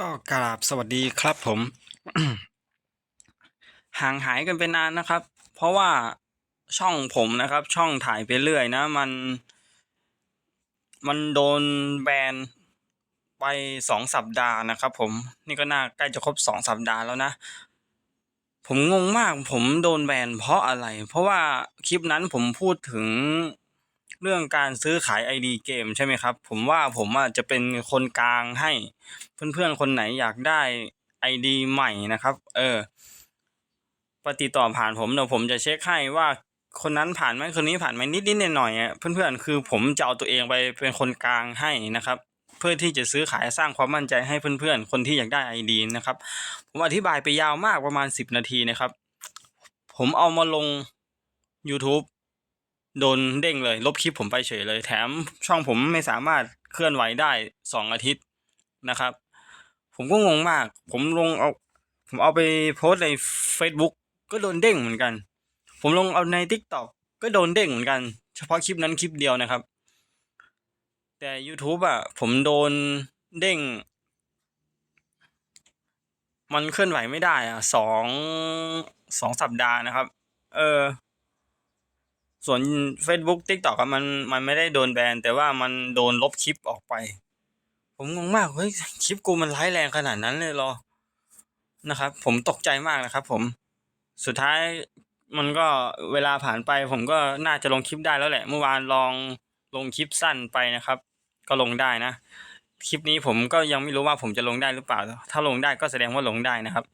ก็กราบสวัสดีครับผม ห่างหายกันไปนานนะครับ เพราะว่าช่องผมนะครับ ช่องถ่ายไปเรื่อยนะ มัน มันโดนแบนไปสองสัปดาห์นะครับ ผมนี่ก็น่าใกล้จะครบสองสัปดาห์แล้วนะ ผมงงมาก ผมโดนแบนเพราะอะไร เพราะว่าคลิปนั้นผมพูดถึง เรื่องการซื้อขายไอดีเกมใช่ไหมครับ ผมว่าผมอะจะเป็นคนกลางให้เพื่อนๆ คนไหนอยากได้ไอดีใหม่นะครับ เออปฏิต่อผ่านผมเดี๋ยวผมจะเช็คให้ว่าคนนั้นผ่านไหมคนนี้ผ่านไหมนิดๆหน่อยๆอะเพื่อนๆคือผมจะเอาตัวเองไปเป็นคนกลางให้นะครับ เพื่อที่จะซื้อขายสร้างความมั่นใจให้เพื่อนๆ คนที่อยากได้ไอดีนะครับ ผมอธิบายไปยาวมากประมาณสิบนาทีนะครับ ผมเอามาลง YouTube โดนเด้งเลย ลบคลิปผมไปเฉยเลย แถมช่องผมไม่สามารถเคลื่อนไหวได้สองอาทิตย์นะครับ ผมก็งงมาก ผมลงเอาผมเอาไปโพสใน Facebook ก็โดนเด้งเหมือนกัน ผมลงเอาใน TikTok ก็โดนเด้งเหมือนกัน เฉพาะคลิปนั้นคลิปเดียวนะครับ แต่ YouTube อะ ผมโดนเด้ง มันเคลื่อนไหวไม่ได้อะสองสองสัปดาห์นะครับ เออ ส่วน Facebook TikTok อะมันมันไม่ได้โดนแบนแต่ว่ามันโดนลบคลิปออกไป ผมงงมากเฮ้ยคลิปกูมันร้ายแรงขนาดนั้นเลยหรอนะครับ ผมตกใจมากนะครับ ผมสุดท้ายมันก็เวลาผ่านไป ผมก็น่าจะลงคลิปได้แล้วแหละ เมื่อวานลองลงคลิปสั้นไปนะครับ ก็ลงได้นะ คลิปนี้ผมก็ยังไม่รู้ว่าผมจะลงได้หรือเปล่า ถ้าลงได้ก็แสดงว่าลงได้นะครับ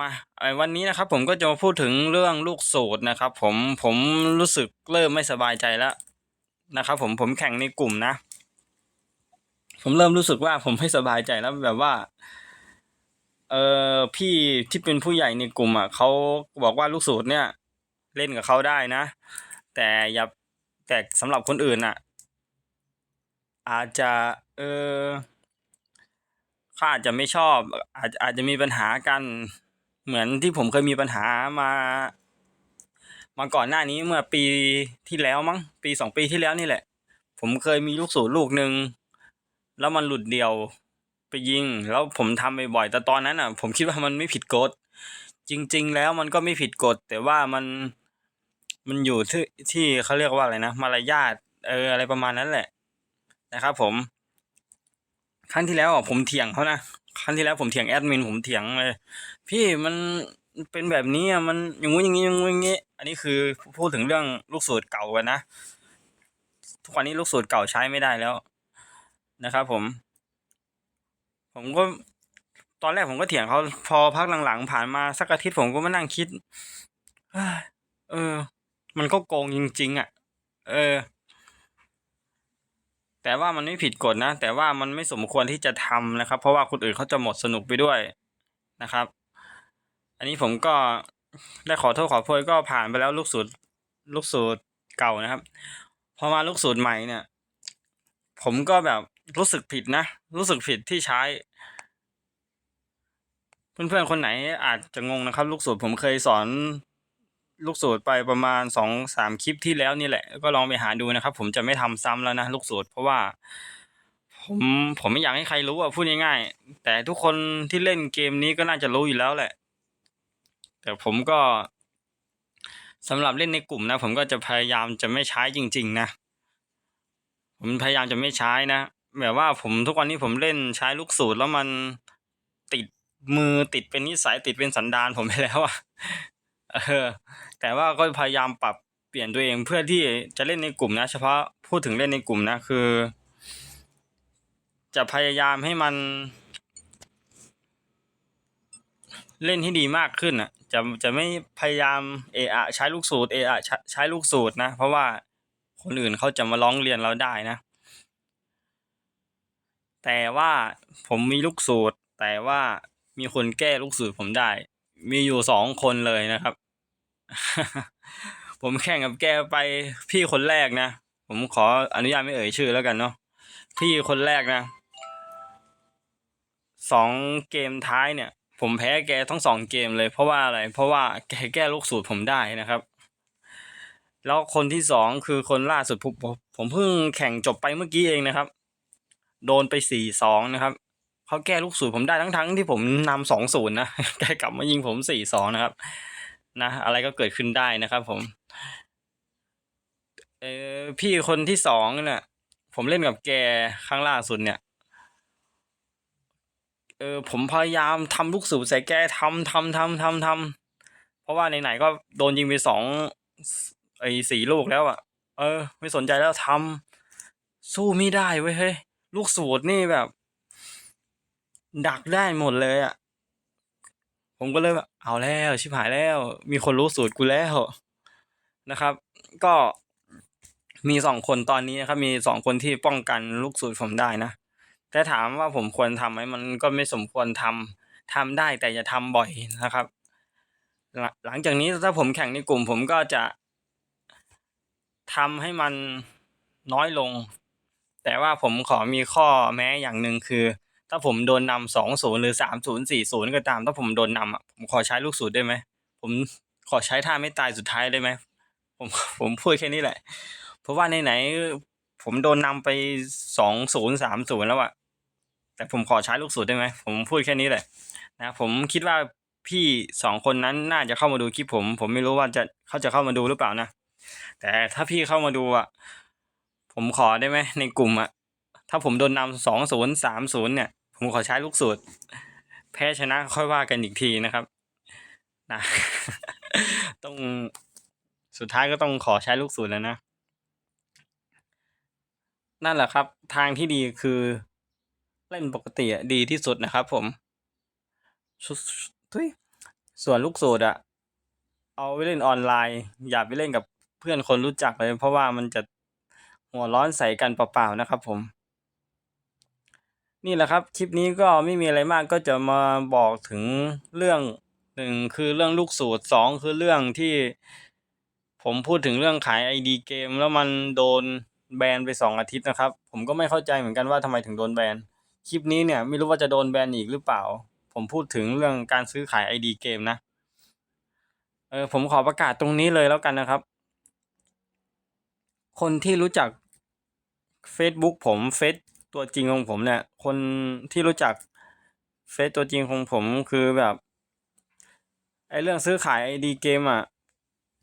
มาวันนี้นะครับผมก็จะมาพูดถึงเรื่องลูกสูตรนะครับ ผมผมรู้สึกเริ่มไม่สบายใจแล้วนะครับผมผมแข่งในกลุ่มนะ ผมเริ่มรู้สึกว่าผมไม่สบายใจแล้วแบบว่า เออพี่ที่เป็นผู้ใหญ่ในกลุ่มอะเขาบอกว่าลูกสูตรเนี่ย เล่นกับเขาได้นะ แต่อย่าแต่สำหรับคนอื่นอะ อาจจะเออเขาอาจจะไม่ชอบ อาจอาจจะมีปัญหากัน เหมือนที่ผมเคยมีปัญหามามาก่อนหน้านี้เมื่อปีที่แล้วมั้งปีสองปีที่แล้วนี่แหละ ผมเคยมีลูกสูตรลูกหนึ่งแล้วมันหลุดเดียวไปยิง แล้วผมทำบ่อยๆแต่ตอนนั้นอะ ผมคิดว่ามันไม่ผิดกฎจริง ๆ แล้วมันก็ไม่ผิดกฎแต่ว่ามันมันอยู่ที่ที่เขาเรียกว่าอะไรนะมารยาทเอออะไรประมาณนั้นแหละนะครับ ผม ครั้งที่แล้วผมเถียงเขานะ ครั้งที่แล้วผมเถียงแอดมินผมเถียงเลยพี่มันเป็นแบบนี้อะมันอย่างงู้นอย่างงี้อย่างงู้นอย่างงี้อันนี้คือพูดถึงเรื่องลูกสูตรเก่ากันนะทุกวันนี้ลูกสูตรเก่าใช้ไม่ได้แล้วนะครับ ผม ผมก็ตอนแรกผมก็เถียงเขาพอพักหลังๆผ่านมาสักอาทิตย์ผมก็มานั่งคิดเอ้ยเออมันก็โกงจริง ๆ อะ เออ แต่ว่ามันไม่ผิดกฎนะ แต่ว่ามันไม่สมควรที่จะทำนะครับ เพราะว่าคนอื่นเขาจะหมดสนุกไปด้วยนะครับ อันนี้ผมก็ได้ขอโทษขอโพยก็ผ่านไปแล้วลูกสูตรลูกสูตรเก่านะครับ พอมาลูกสูตรใหม่เนี่ย ผมก็แบบรู้สึกผิดนะ รู้สึกผิดที่ใช้ เพื่อนๆคนไหนอาจจะงงนะครับ ลูกสูตรผมเคยสอน ลูกสูตรไปประมาณสองสามคลิปที่แล้วนี่แหละ ก็ลองไปหาดูนะครับ ผมจะไม่ทำซ้ำแล้วนะลูกสูตรเพราะว่าผมผมไม่อยากให้ใครรู้อะพูดง่ายๆแต่ทุกคนที่เล่นเกมนี้ก็น่าจะรู้อยู่แล้วแหละ แต่ผมก็สำหรับเล่นในกลุ่มนะ ผมก็จะพยายามจะไม่ใช้จริง ๆ นะ ผมพยายามจะไม่ใช้นะแบบว่าผมทุกวันนี้ผมเล่นใช้ลูกสูตรแล้วมันติดมือติดเป็นนิสัยติดเป็นสันดานผมไปแล้วอะ เออแต่ว่าก็พยายามปรับเปลี่ยนตัวเองเพื่อที่จะเล่นในกลุ่มนะ เฉพาะพูดถึงเล่นในกลุ่มนะคือ จะพยายามให้มัน เล่นให้ดีมากขึ้นอะ จะจะไม่พยายามเอะอะใช้ลูกสูตรเอะอะใช้ลูกสูตรนะ เพราะว่าคนอื่นเขาจะมาร้องเรียนเราได้นะ แต่ว่าผมมีลูกสูตรแต่ว่ามีคนแก้ลูกสูตรผมได้ มีอยู่สองคนเลยนะครับ ผมแข่งกับแกไปพี่คนแรกนะ ผมขออนุญาตไม่เอ่ยชื่อแล้วกันเนาะพี่คนแรกนะสองเกมท้ายเนี่ย ผมแพ้แกทั้งสองเกมเลยเพราะว่าอะไร เพราะว่าแกแก้ลูกสูตรผมได้นะครับ แล้วคนที่สองคือคนล่าสุดผมผมผมเพิ่งแข่งจบไปเมื่อกี้เองนะครับ โดนไปสี่สองนะครับ เขาแก้ลูกสูตรผมได้ทั้งทั้งที่ผมนำสองศูนย์นะแกกลับมายิงผมสี่สองนะครับ นะอะไรก็เกิดขึ้นได้นะครับ ผม เออพี่คนที่สองเนี่ยผมเล่นกับแกครั้งล่าสุดเนี่ยเออผมพยายามทำลูกสูตรใส่แกทำทำทำทำทำเพราะว่าไหนๆก็โดนยิงไปสองไอ้สี่ลูกแล้วอะ่ะ เออ ไม่สนใจแล้วทำสู้ไม่ได้เว้ยเฮ้ยลูกสูตรนี่แบบ ดักได้หมดเลยอะ่ะ ผมก็เลยแบบเอาแล้วชิบหายแล้ว มีคนรู้สูตรกูแล้วนะครับ ก็มีสองคนตอนนี้นะครับ มีสองคนที่ป้องกันลูกสูตรผมได้นะแต่ถามว่าผมควรทำไหมมันก็ไม่สมควรทำทำได้แต่อย่าทำบ่อยนะครับ หลังหลังจากนี้ถ้าผมแข่งในกลุ่ม ผมก็จะทำให้มันน้อยลง แต่ว่าผมขอมีข้อแม้อย่างหนึ่งคือ ถ้าผมโดนนำสองศูนย์หรือสามศูนย์สี่ศูนย์ก็ตาม ถ้าผมโดนนำอะผมขอใช้ลูกสูตรได้ไหม ผมขอใช้ท่าไม่ตายสุดท้ายได้ไหม ผมผมพูดแค่นี้แหละ เพราะว่าไหนๆผมโดนนำไปสองศูนย์สามศูนย์แล้วอะแต่ผมขอใช้ลูกสูตรได้ไหม ผมพูดแค่นี้แหละ นะผมคิดว่าพี่สองคนนั้นน่าจะเข้ามาดูคลิปผม ผมไม่รู้ว่าจะเขาจะเข้ามาดูหรือเปล่านะ แต่ถ้าพี่เข้ามาดูอะ ผมขอได้ไหมในกลุ่มอะ ถ้าผมโดนนำสองศูนย์สามศูนย์เนี่ย ผมขอใช้ลูกสูตร แพ้ชนะค่อยว่ากันอีกทีนะครับนะต้องสุดท้ายก็ต้องขอใช้ลูกสูตรแล้วนะ นั่นแหละครับ ทางที่ดีคือเล่นปกติอะดีที่สุดนะครับ ผมชุทุยส่วนลูกสูตรอะเอาไปเล่นออนไลน์ อย่าไปเล่นกับเพื่อนคนรู้จักเลย เพราะว่ามันจะหัวร้อนใส่กันเปล่าๆนะครับผม นี่แหละครับ คลิปนี้ก็ไม่มีอะไรมากก็จะมาบอกถึงเรื่องหนึ่งคือเรื่องลูกสูตรสองคือเรื่องที่ ผมพูดถึงเรื่องขายไอดีเกม แล้วมันโดนแบนไปสองอาทิตย์นะครับ ผมก็ไม่เข้าใจเหมือนกันว่าทำไมถึงโดนแบนคลิปนี้เนี่ยไม่รู้ว่าจะโดนแบนอีกหรือเปล่า ผมพูดถึงเรื่องการซื้อขายไอดีเกมนะเออผมขอประกาศตรงนี้เลยแล้วกันนะครับ คนที่รู้จัก Facebook ผมเฟซ ตัวจริงของผมเนี่ย คนที่รู้จักเฟซตัวจริงของผมคือแบบ ไอเรื่องซื้อขายไอดีเกมอะ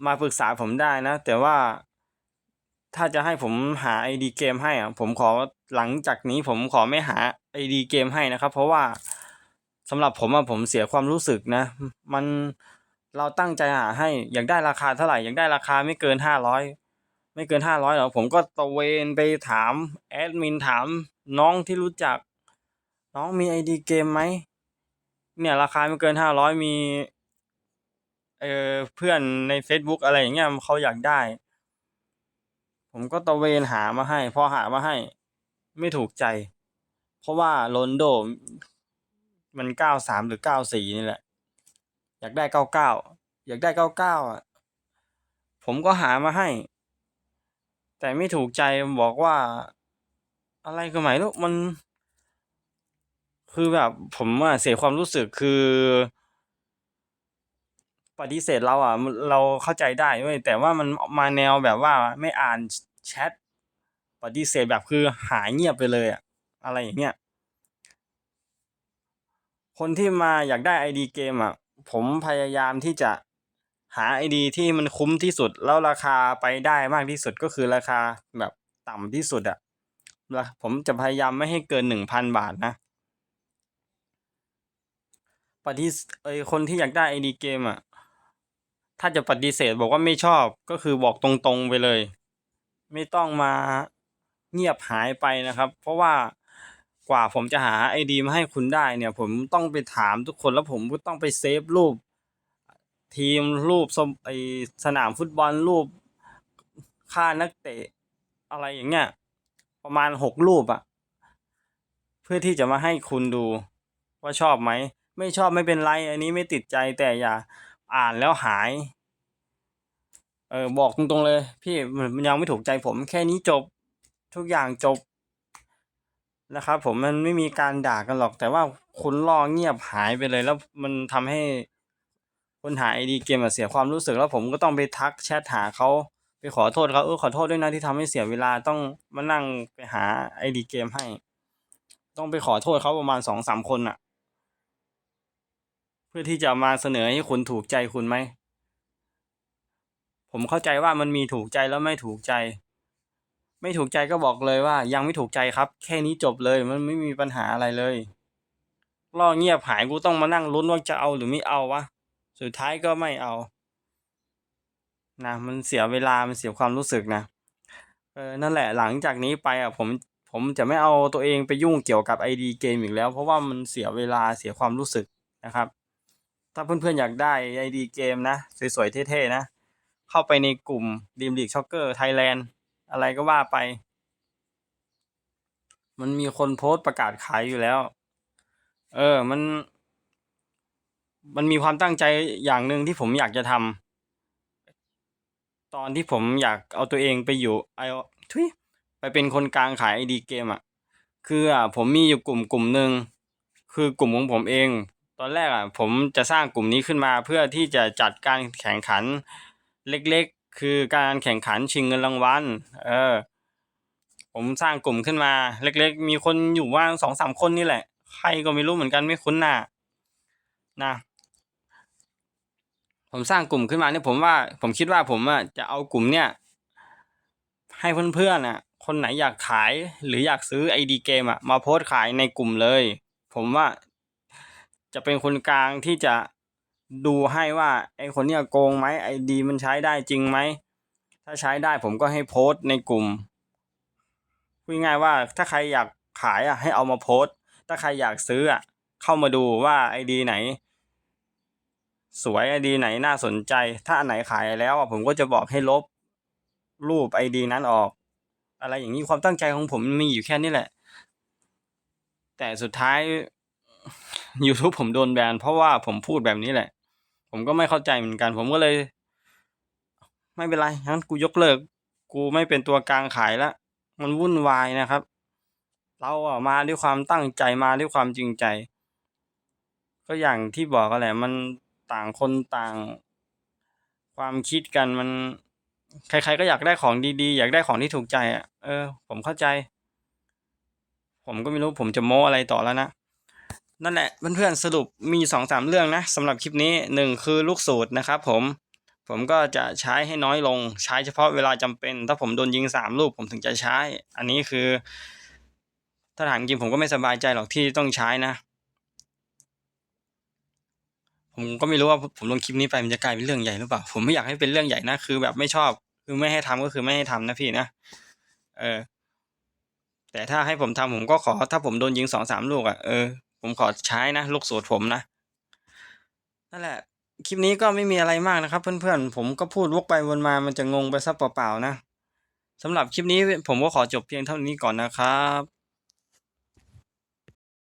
มาปรึกษาผมได้นะ แต่ว่าถ้าจะให้ผมหาไอดีเกมให้อะ ผมขอหลังจากนี้ผมขอไม่หาไอดีเกมให้นะครับ เพราะว่าสำหรับผมอะผมเสียความรู้สึกนะ มันเราตั้งใจหาให้อยากได้ราคาเท่าไหร่อยากได้ราคาไม่เกินห้าร้อยไม่เกินห้าร้อยหรอกผมก็ตะเวนไปถามแอดมินถาม น้องที่รู้จัก น้องมีไอดีเกมไหม เนี่ยราคาไม่เกินห้าร้อยมี เออเพื่อนใน Facebook อะไรอย่างเงี้ยเขาอยากได้ ผมก็ตะเวนหามาให้ พอหามาให้ ไม่ถูกใจ เพราะว่าโรนโด มันเก้าสามหรือเก้าสี่นี่แหละ อยากได้เก้าเก้าอยากได้เก้าเก้าอะ ผมก็หามาให้ แต่ไม่ถูกใจบอกว่า อะไรก็หมายรู้มัน คือแบบผมอะเสียความรู้สึกคือ ปฏิเสธเราอะเราเข้าใจได้เว้ยแต่ว่ามันมาแนวแบบว่าไม่อ่านแชทปฏิเสธแบบคือหายเงียบไปเลยอะอะไรอย่างเงี้ยคนที่มาอยากได้ไอดีเกมอะ ผมพยายามที่จะหาไอดีที่มันคุ้มที่สุด แล้วราคาไปได้มากที่สุดก็คือราคาแบบต่ำที่สุดอะ ผมจะพยายามไม่ให้เกินหนึ่งพันบาทนะปฏิไอคนที่อยากได้ไอดีเกมอะ ถ้าจะปฏิเสธบอกว่าไม่ชอบก็คือบอกตรงๆไปเลย ไม่ต้องมาเงียบหายไปนะครับ เพราะว่ากว่าผมจะหาไอดีมาให้คุณได้เนี่ย ผมต้องไปถามทุกคนแล้วผมก็ต้องไปเซฟรูป ทีมรูปไอสนามฟุตบอลรูปค่านักเตะอะไรอย่างเงี้ย ประมาณหกรูปอะเพื่อที่จะมาให้คุณดูว่าชอบไหม ไม่ชอบไม่เป็นไร อันนี้ไม่ติดใจแต่อย่าอ่านแล้วหาย เออบอกตรงๆเลย พี่มันยังไม่ถูกใจผมแค่นี้จบทุกอย่างจบนะครับผมมันไม่มีการด่ากันหรอก แต่ว่าคุณล่อเงียบหายไปเลย แล้วมันทำให้คนหาไอดีเกมเสียความรู้สึกแล้วผมก็ต้องไปทักแชทหาเขา ไปขอโทษเขาเออขอโทษด้วยนะที่ทำให้เสียเวลาต้องมานั่งไปหาไอดีเกมให้ ต้องไปขอโทษเขาประมาณสองสามคนอะเพื่อที่จะมาเสนอให้คุณถูกใจคุณไหมผมเข้าใจว่ามันมีถูกใจแล้วไม่ถูกใจ ไม่ถูกใจก็บอกเลยว่า ยังไม่ถูกใจครับ แค่นี้จบเลยมันไม่มีปัญหาอะไรเลยล่อเงียบหายกูต้องมานั่งลุ้นว่าจะเอาหรือไม่เอาวะสุดท้ายก็ไม่เอา นะมันเสียเวลามันเสียความรู้สึกนะเออนั่นแหละหลังจากนี้ไปอะผมผมจะไม่เอาตัวเองไปยุ่งเกี่ยวกับไอดีเกมอีกแล้ว เพราะว่ามันเสียเวลาเสียความรู้สึกนะครับ ถ้าเพื่อนๆอยากได้ไอดีเกมนะ สวยๆเท่ๆนะ เข้าไปในกลุ่ม Dream League Soccer Thailand อะไรก็ว่าไป มันมีคนโพสต์ประกาศขายอยู่แล้ว เออมัน มันมีความตั้งใจอย่างหนึ่งที่ผมอยากจะทำ ตอนที่ผมอยากเอาตัวเองไปอยู่ไอทุยไปเป็นคนกลางขายไอดีเกมอะ คืออะผมมีอยู่กลุ่มกลุ่มหนึ่งคือกลุ่มของผมเอง ตอนแรกอะผมจะสร้างกลุ่มนี้ขึ้นมาเพื่อที่จะจัดการแข่งขันเล็กๆ คือการแข่งขันชิงเงินรางวัลเออ ผมสร้างกลุ่มขึ้นมาเล็ก ๆ มีคนอยู่ว่างสองสามคนนี่แหละ ใครก็ไม่รู้เหมือนกันไม่คุ้นหน้านะ ผมสร้างกลุ่มขึ้นมาเนี่ยผมว่า ผมคิดว่าผมอะจะเอากลุ่มเนี่ย ให้เพื่อนๆอะ คนไหนอยากขายหรืออยากซื้อไอดีเกมอะมาโพสต์ขายในกลุ่มเลย ผมว่าจะเป็นคนกลางที่จะดูให้ว่าไอคนเนี้ยโกงไหมไอดีมันใช้ได้จริงไหมถ้าใช้ได้ผมก็ให้โพสต์ในกลุ่มพูดง่ายว่าถ้าใครอยากขายอะให้เอามาโพสต์ถ้าใครอยากซื้ออะเข้ามาดูว่าไอดีไหน สวยไอดีไหนน่าสนใจ ถ้าอันไหนขายแล้วอะผมก็จะบอกให้ลบรูปไอดีนั้นออก อะไรอย่างนี้ความตั้งใจของผมมีอยู่แค่นี้แหละ แต่สุดท้าย YouTube ผมโดนแบนเพราะว่าผมพูดแบบนี้แหละ ผมก็ไม่เข้าใจเหมือนกัน ผมก็เลย ไม่เป็นไรงั้นกูยกเลิก กูไม่เป็นตัวกลางขายละมันวุ่นวายนะครับ เราอะมาด้วยความตั้งใจมาด้วยความจริงใจ ก็อย่างที่บอกกันแหละมัน ต่างคนต่าง ความคิดกันมัน ใครๆก็อยากได้ของดีๆ อยากได้ของที่ถูกใจอะเออ ผมเข้าใจ ผมก็ไม่รู้ผมจะโม้อะไรต่อแล้วนะนั่นแหละเพื่อนๆสรุปมีสองสามเรื่องนะสำหรับคลิปนี้หนึ่งคือลูกสูตรนะครับผมผมก็จะใช้ให้น้อยลงใช้เฉพาะเวลาจำเป็น ถ้าผมโดนยิงสามลูกผมถึงจะใช้ อันนี้คือ ถ้าถามจริงผมก็ไม่สบายใจหรอกที่ต้องใช้นะ ผมก็ไม่รู้ว่าผมลงคลิปนี้ไปมันจะกลายเป็นเรื่องใหญ่หรือเปล่า ผมไม่อยากให้เป็นเรื่องใหญ่นะคือ แบบไม่ชอบ คือไม่ให้ทำก็คือไม่ให้ทำนะพี่นะเออ แต่ถ้าให้ผมทำผมก็ขอ ถ้าผมโดนยิงสองสามลูกอะเออผมขอใช้นะลูกสูตรผมนะนั่นแหละ คลิปนี้ก็ไม่มีอะไรมากนะครับ เพื่อนๆ ผมก็พูดวกไปวนมามันจะงงไปซะเปล่าๆนะสำหรับคลิปนี้ผมก็ขอจบเพียงเท่านี้ก่อนนะครับ